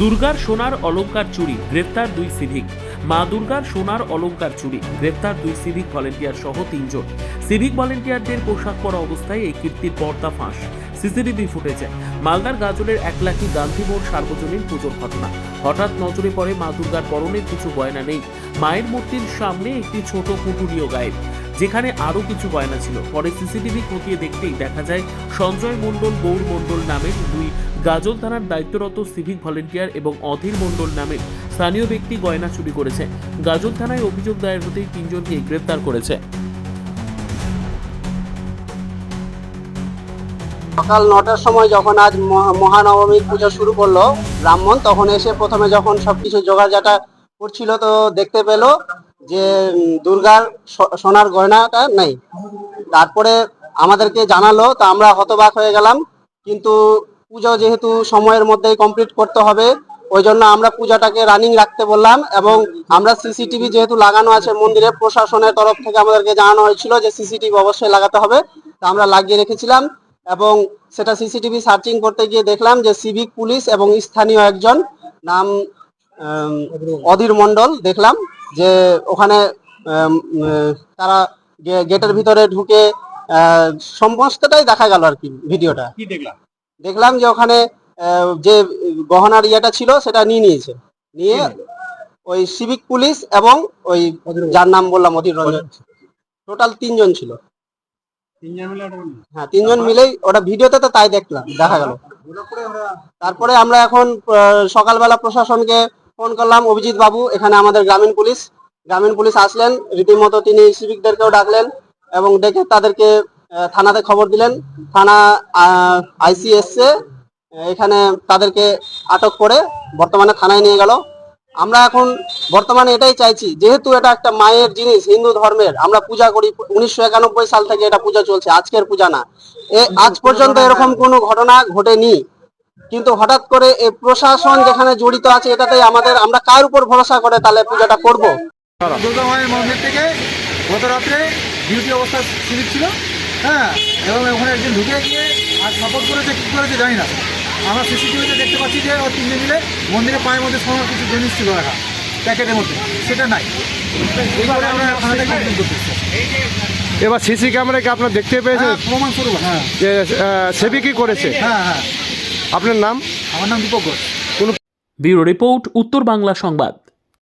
দুর্গার সোনার অলংকার চুরি, গ্রেপ্তার দুই সিভিক। মা দুর্গার সোনার অলংকার চুরি, গ্রেপ্তার দুই সিভিক ভলেন্টিয়ার সহ তিনজন। সিভিক ভলেন্টিয়ারদের পোশাক পরা অবস্থায় এই কীর্তির পর্দা ফাঁস। সিসিটিভি ফুটেছে মালদার গাজলের এক লাখি গান্ধী মোড় সার্বজনীন পুজোর ঘটনা। হঠাৎ নজরে পড়ে মা দুর্গার পরনের কিছু গয়না নেই। মায়ের মূর্তির সামনে একটি ছোট পুটুলিও গায়েব। যেখানে আরও কিছু গয়না ছিল। পরে সিসিটিভি খতিয়ে দেখতেই দেখা যায়, সঞ্জয় মণ্ডল, গৌর মণ্ডল নামের দুই গাজল থানার দায়িত্বরত সিভিক ভলেন্টিয়ার এবং অধীর মণ্ডল নামের স্থানীয় ব্যক্তি গয়না চুরি করেছে। গাজল থানায় অভিযোগ দায়ের হতেই তিনজনকে গ্রেপ্তার করেছে। সকাল নটার সময় যখন আজ মহা- মহানবমীর পুজো শুরু করল, ব্রাহ্মণ, তখন এসে প্রথমে যখন সবকিছু জোগাড়জাটা করছিল তো দেখতে পেল যে দুর্গার সোনার গয়নাটা নেই। তারপরে আমাদেরকে জানালো, তো আমরা হতবাক হয়ে গেলাম। কিন্তু পুজো যেহেতু সময়ের মধ্যেই কমপ্লিট করতে হবে, ওই জন্য আমরা পূজাটাকে রানিং রাখতে বললাম এবং আমরা সিসিটিভি যেহেতু লাগানো আছে মন্দিরে প্রশাসনের তরফ থেকে আমাদেরকে জানানো হয়েছিল যে সিসিটিভি অবশ্যই লাগাতে হবে। তা আমরা লাগিয়ে রেখেছিলাম এবং সেটা সিসিটিভি সার্চিং করতে গিয়ে দেখলাম যে সিভিক পুলিশ এবং স্থানীয় একজন, নাম অধীর মণ্ডল দেখলাম। যে ওখানে তারা গেটের ভিতরে ঢুকে সমস্তটাই দেখা গেল আর কি ভিডিওটা। দেখলাম? যে ওখানে যে গহনার ইয়েটা ছিল সেটা নিয়ে নিয়েছে। নিয়ে ওই সিভিক পুলিশ এবং ওই যার নাম বললাম অধীর রঞ্জন টোটাল তিনজন ছিল? হ্যাঁ তিনজন মিলেই ওটা ভিডিওতে তো তাই দেখলাম দেখা গেল। তারপরে আমরা এখন সকালবেলা প্রশাসনকে ফোন করলাম, অভিজিৎ বাবু, এখানে আমাদের গ্রামীণ পুলিশ। গ্রামীণ পুলিশ আসলেন, রীতিমতো তিনি সিভিকদেরকেও ডাকলেন এবং ডেকে তাদেরকে থানাতে খবর দিলেন। থানা আইসি এসছে এখানে তাদেরকে আটক করে বর্তমানে থানায় নিয়ে গেল। আমরা এখন বর্তমানে এটাই চাইছি, যেহেতু এটা একটা মায়ের জিনিস, হিন্দু ধর্মের, আমরা পূজা করি, উনিশশো একানব্বই সাল থেকে এটা পূজা চলছে, আজকের পূজা না। এ, আজ পর্যন্ত এরকম কোনো ঘটনা ঘটেনি। কিন্তু হঠাৎ করে এই প্রশাসন যেখানে জড়িত আছে এটাতে আমাদের আমরা কার উপর ভরসা করে তাহলে পূজাটা করব? দুর্গা মায়ের মন্দির থেকে গত রাত্রে ডিউটি অবস্থা সিভিক ছিল হ্যাঁ এবং ওখানে একজন ঢুকে গিয়ে আর সাপোর্ট করেছে কী করেছে জানি না। আমরা সিসিটিভিতে দেখতে পাচ্ছি যে ও তিনজন মিলে মন্দিরের পায়ের মধ্যে সোনার কিছু জিনিস ছিল রাখা প্যাকেটের মধ্যে সেটা নাই। এইবারে আমরা থানা থেকে এবার সিসি ক্যামেরা কি আপনার দেখতে পেয়েছেন? হ্যাঁ, প্রমাণ স্বরূপ হ্যাঁ যে সেবি কি করেছে? হ্যাঁ হ্যাঁ। আপনার নাম? আমার নাম দীপক ঘোষ। ব্যুরো রিপোর্ট উত্তর বাংলা সংবাদ।